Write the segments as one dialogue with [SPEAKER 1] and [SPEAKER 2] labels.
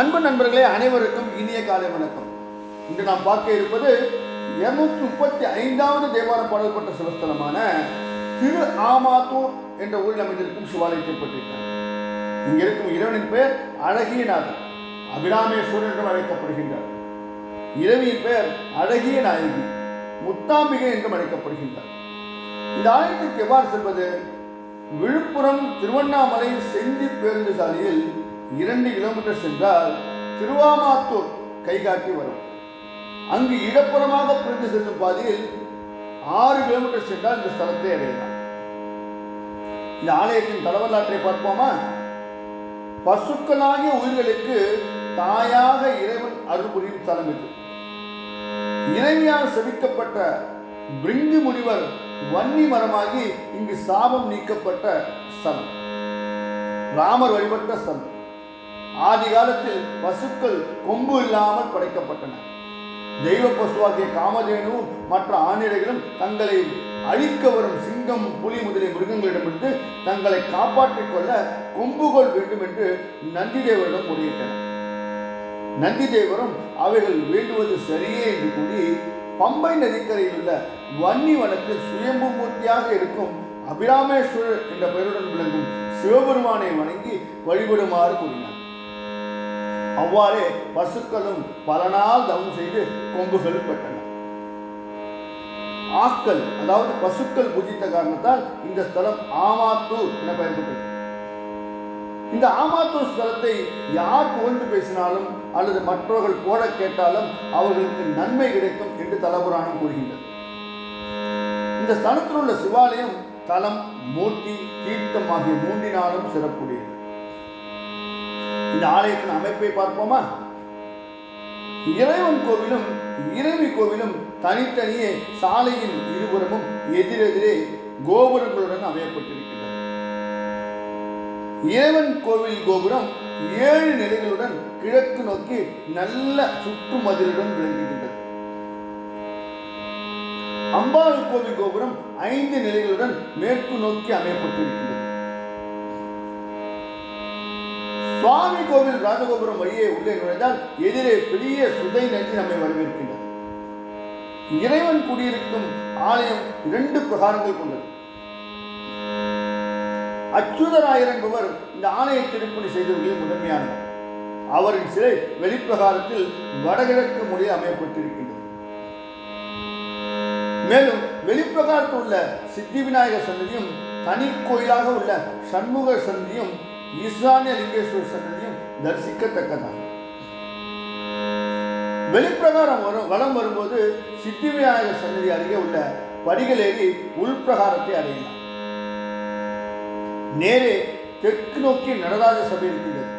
[SPEAKER 1] அன்பு நண்பர்களே அனைவருக்கும் இனிய காலை வணக்கம். இன்று நாம் பார்க்க இருப்பது இருநூற்றி முப்பத்தி ஐந்தாவது தேவார பாடல்பட்ட சிவஸ்தலமான திரு ஆமாத்தூர் என்ற ஊரில் அமைந்திருக்கும் சிவாலயத்தை பற்றியிருக்கிறார் இங்கே இருக்கும் இறைவனின் பெயர் அழகியநாதன் அபிராமேஸ்வரர் என்றும் அழைக்கப்படுகின்றார். இறைவியின் பெயர் அழகிய நாயகி முத்தாம்பிகை என்றும் அழைக்கப்படுகின்றார். இந்த ஆலயத்திற்கு எவ்வாறு செல்வது? விழுப்புரம் திருவண்ணாமலை செஞ்சி பேருந்து சாலையில் இரண்டு கிலோமீட்டர் சென்றால் திருவாமாத்தூர் கைகாட்டி வரும். அங்கு இடப்புறமாக பிரிந்து செல்லும் பாதையில் ஆறு கிலோமீட்டர் சென்றால் இந்த ஸ்தலத்தை அடையலாம். இந்த ஆலயத்தின் தலவலாற்றை பார்ப்போமா? பசுக்களாகிய உயிர்களுக்கு தாயாக இறைவன் அருள் புரியும் ஸ்தலம் இது. இறைவியால் செவிக்கப்பட்ட பிரிங்கு முனிவர் வன்னி மரமாகி இங்கு சாபம் நீக்கப்பட்ட ஸ்தலம். ராமர் வழிபட்ட ஸ்தலம். ஆதி காலத்தில் பசுக்கள் கொம்பு இல்லாமல் படைக்கப்பட்டன. தெய்வ பசுவாகிய காமதேனு மற்ற ஆணிரைகளும் தங்களை அழிக்க வரும் சிங்கம் புலி முதலிய மிருகங்களிடமிருந்து தங்களை காப்பாற்றிக் கொள்ள கொம்புகள் வேண்டும் என்று நந்திதேவரிடம் முறையிட்டனர் நந்திதேவரும் அவைகள் வேண்டுவது சரியே என்று கூறி பம்பை நதிக்கரையில் உள்ள வன்னி வனத்தில் சுயம்பு மூர்த்தியாக இருக்கும் அபிராமேஸ்வரர் என்ற பெயருடன் விளங்கும் சிவபெருமானை வணங்கி வழிபடுமாறு கூறினார். அவ்வாறே பசுக்களும் பல நாள் தவம் செய்து கொம்புகள் பட்டன. ஆக்கள் அதாவது பசுக்கள் பூஜித்த காரணத்தால் இந்த ஸ்தலம் ஆமாத்தூர் என பெயர் இந்த ஆமாத்தூர் ஸ்தலத்தை யார் புகழ்ந்து பேசினாலும் அல்லது மற்றவர்கள் போட கேட்டாலும் அவர்களுக்கு நன்மை கிடைக்கும் என்று தலபுராணம் கூறுகின்றது. இந்த ஸ்தலத்தில் உள்ள சிவாலயம் தலம் மூர்த்தி தீர்த்தம் ஆகிய மூன்றினாலும் சிறப்புடையது. இந்த ஆலயத்தின் அமைப்பை பார்ப்போமா? இறைவன் கோவிலும் இறைவி கோவிலும் தனித்தனியே சாலையின் இருபுறமும் எதிரெதிரே கோபுரங்களுடன் அமையப்பட்டிருக்கின்றன. இறைவன் கோவில் கோபுரம் ஏழு நிலைகளுடன் கிழக்கு நோக்கி நல்ல சுற்றுமதிலுடன் விளங்குகின்றது. அம்பாள் கோவில் கோபுரம் ஐந்து நிலைகளுடன் மேற்கு நோக்கி அமையப்பட்டிருக்கின்றது. சுவாமி கோவில் ராஜகோபுரம் வழியே உள்ளே நுழைந்தால் எதிரே பெரிய சுதை நதி நம்மை வரவேற்கின்றது. இறைவன் குடியிருக்கும் ஆலயம் இரண்டு பிரகாரங்கள் கொண்டது. அச்சுதராயர் என்பவர் இந்த ஆலய திருப்பணி செய்தவர்களில் முதன்மையானவர். அவரின் சிலை வெளிப்பிரகாரத்தில் வடகிழக்கு மொழியில் அமையப்பட்டிருக்கின்றது. மேலும் வெளிப்பிரகாரத்தில் உள்ள சித்தி விநாயகர் சன்னதியும் தனி கோயிலாக உள்ள சண்முக சன்னதியும் ஈசானிய லிங்கேஸ்வரர் சன்னதியும் தரிசிக்கத்தக்கதான் வெளிப்பிரகாரம் வரும் வலம் வரும்போது சித்தி விநாயகர் சன்னதி அருகே உள்ள படிகள் ஏறி உள்பிரகாரத்தை அடையலாம் நேரே தெற்கு நோக்கி நடராஜ சபை இருக்கின்றது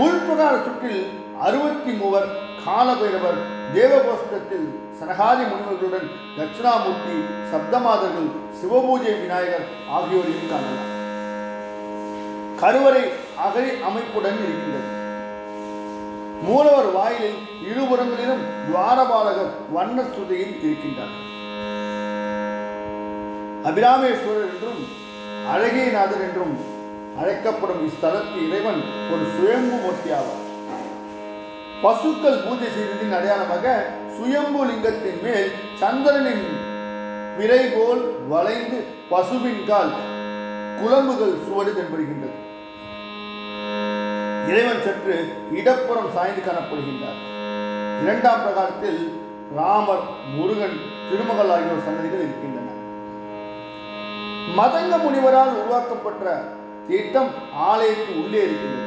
[SPEAKER 1] உள்பிரகார சுற்றில் அறுபத்தி மூவர் காலபைரவர் தேவகோஷ்டத்தில் சனகாதி முனிவர்களுடன் தட்சிணாமூர்த்தி சப்தமாதர்கள் சிவபூஜை விநாயகர் ஆகியோரையும் காணலாம். கருவறை அகை அமைப்புடன் இருக்கின்றது. மூலவர் வாயிலில் இருபுறங்களிலும் துவாரபாலகர் வண்ண சுதையில் இருக்கின்றார் அபிராமேஸ்வரர் என்றும் அழகியநாதர் என்றும் அழைக்கப்படும் இஸ்தலத்து இறைவன் ஒரு சுயம்பு மூர்த்தியாவார் பசுக்கள் பூஜை செய்ததின் அடையாளமாக சுயம்பு லிங்கத்தின் மேல் சந்திரனின் விரைபோல் வளைந்து பசுவின் கால் குழம்புகள் சுவடு தென்படுகின்றது. இறைவன் சற்று இடப்புறம் சாய்ந்து காணப்படுகின்றார். இரண்டாம் பிரகாரத்தில் ராமர் முருகன் திருமகள் ஆகியோர் சன்னதிகள் இருக்கின்றன. மதங்க முனிவரால் உருவாக்கப்பட்ட திட்டம் ஆலயத்து உள்ளே இருக்கின்றது.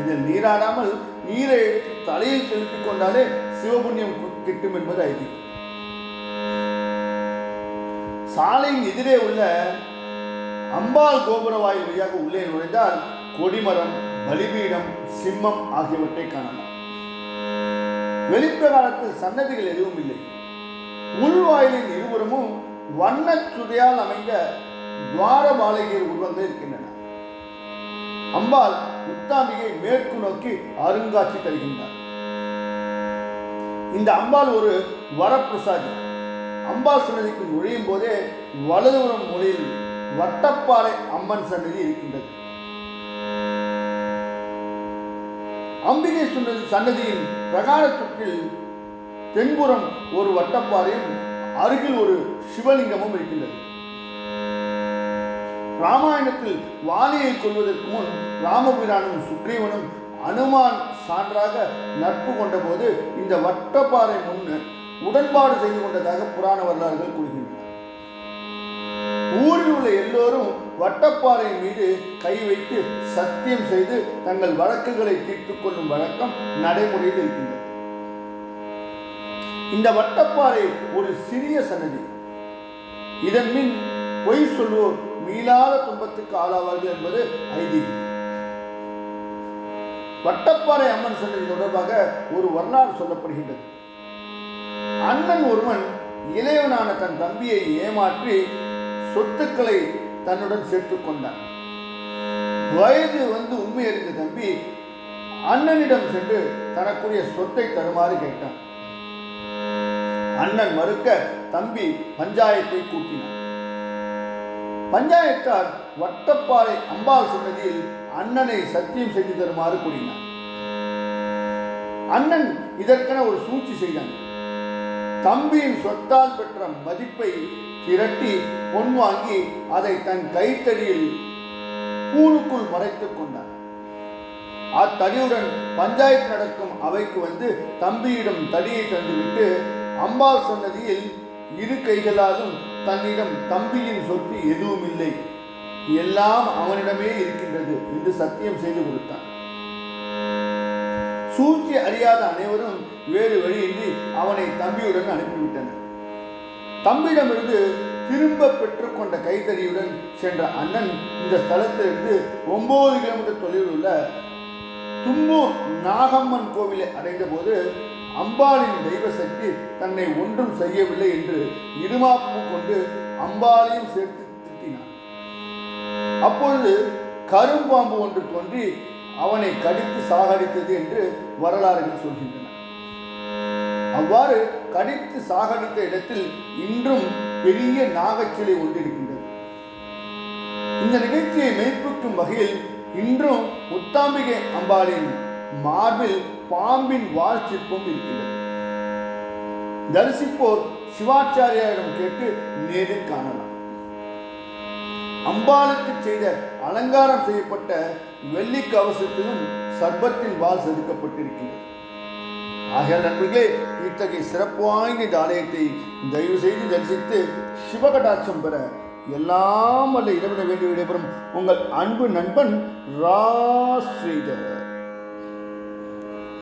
[SPEAKER 1] இதில் நீராடாமல் நீரை எடுத்து தலையில் செலுத்திக் கொண்டாலே சிவபுண்ணியம் கிட்டும் என்பது ஐதீகம். சாலையின் எதிரே உள்ள அம்பாள் கோபுர வாயு வழியாக உள்ளே நுழைந்தால் கொடிமரம் பலிபீடம் சிம்மம் ஆகியவற்றை காணலாம். வெளிப்பிரகாரத்தில் சன்னதிகள் எதுவும் இல்லை. உள்வாயிலின் இருபுறமும் வண்ண சுதையால் அமைந்த துவாரபாலகியர் உருவங்கள் இருக்கின்றன. அம்பாள் முத்தாம்பிகை மேற்கு நோக்கி அருங்காட்சி தருகின்றார். இந்த அம்பாள் ஒரு வரப்பிரசாதி. அம்பாள் சன்னதிக்கு நுழையும் போதே வலதுபுறம் மொழியில் வட்டப்பாறை அம்மன் சன்னதி இருக்கின்றது. அம்பிகை சுன்னதி சன்னதியின் பிரகாரத்துக்கில் தென்புறம் ஒரு வட்டப்பாறையும் அருகில் ஒரு சிவலிங்கமும் இருக்கின்றது. ராமாயணத்தில் வாலியை கொள்வதற்கு முன் ராமபிரானும் சுக்ரீவனும் அனுமான் சான்றாக நட்பு கொண்டபோது இந்த வட்டப்பாறை முன்னர் உடன்பாடு செய்து கொண்டதாக புராண வரலாறுகள் கூறுகின்றன. ஊரில் உள்ள எல்லோரும் வட்டப்பாறை மீது கை வைத்து சத்தியம் செய்து தங்கள் வழக்குகளை தீர்த்து கொள்ளும் வழக்கம் நடைமுறையில் இருக்கின்றது. இந்த வட்டப்பாறை ஒரு சிறிய சன்னதி. இதன் மின் பொய் சொல்வோர் மீளாத துன்பத்துக்கு ஆளாவார்கள் என்பது ஐதீகம். வட்டப்பாறை அம்மன் சன்னதி தொடர்பாக ஒரு வரலாறு சொல்லப்படுகின்றது. அண்ணன் ஒருவன் இளையவனான தன் தம்பியை ஏமாற்றி சொத்துக்களை தன்னுடன் சேர்த்து கொண்டான். வயது வந்து உண்மை அறிந்த தம்பி அண்ணனிடம் சென்று தனக்குரிய சொத்தை தருமாறு கேட்டான். அண்ணன் மறுக்க தம்பி பஞ்சாயத்தை கூட்டினான். பஞ்சாயத்தார் வட்டப்பாறை அம்பாள் சன்னதியில் அண்ணனை சத்தியம் செய்து தருமாறு கூறினார். அண்ணன் இதற்கென ஒரு சூழ்ச்சி செய்தான். தம்பியின் சொத்தால் பெற்ற மதிப்பை திரட்டி பொன் வாங்கி அதை தன் கைத்தடியில் கூழுக்குள் மறைத்துக் கொண்டான். அத்தடியுடன் பஞ்சாயத்து நடக்கும் அவைக்கு வந்து தம்பியிடம் தடியை தந்துவிட்டு அம்பாள் சன்னதியில் இரு கைகளாலும் தன்னிடம் தம்பியின் சொத்து எதுவும் இல்லை எல்லாம் அவனிடமே இருக்கின்றது என்று சத்தியம் செய்து கொடுத்தான். சூழ்ச்சி அறியாத அனைவரும் வேறு வழியின்றி அவனை தம்பியுடன் அனுப்பிவிட்டனர். தம்பியிடமிருந்து திரும்ப பெற்றுக்கொண்ட கைத்தறியுடன் சென்ற அண்ணன் இந்த ஸ்தலத்திலிருந்து ஒன்பது கிலோமீட்டர் தொலைவில் உள்ள தும்பூர் நாகம்மன் கோவிலை அடைந்த போது அம்பாளின் தெய்வ சக்தி தன்னை ஒன்றும் செய்யவில்லை என்று இருமாப்பு கொண்டு அம்பாளையும் சேர்த்து அப்பொழுது கரும்பாம்பு ஒன்று தோன்றி அவனை கடித்து சாகடித்தது என்று வரலாறுகள் சொல்கின்றன. அவ்வாறு கடித்து சாகடித்த இடத்தில் இன்றும் பெரிய நாகச்சிலை ஒன்றிருக்கின்றது. இந்த நிகழ்ச்சியை மெய்ப்பிக்கும் வகையில் இன்றும் முத்தாம்பிகை அம்பாளின் மார்பில் பாம்பின் வால் சிற்பம் இருக்கிறது தரிசிப்போர் சிவாச்சாரியாரிடம் கேட்டு நேரில் காணலாம். அம்பாளுக்கு செய்த அலங்காரம் செய்யப்பட்ட வெள்ளி கவசத்திலும் சர்பத்தின் வால் செதுக்கப்பட்டிருக்கிறது. ஆகிய நண்பர்களே இத்தகைய சிறப்பு வாய்ந்த இந்த ஆலயத்தை தயவு செய்து தரிசித்து சிவகடாட்சம் பெற எல்லாம் வல்ல இடம்பெற வேண்டிய விடைபெறும் உங்கள் அன்பு நண்பன் ராஸ்ரீதர்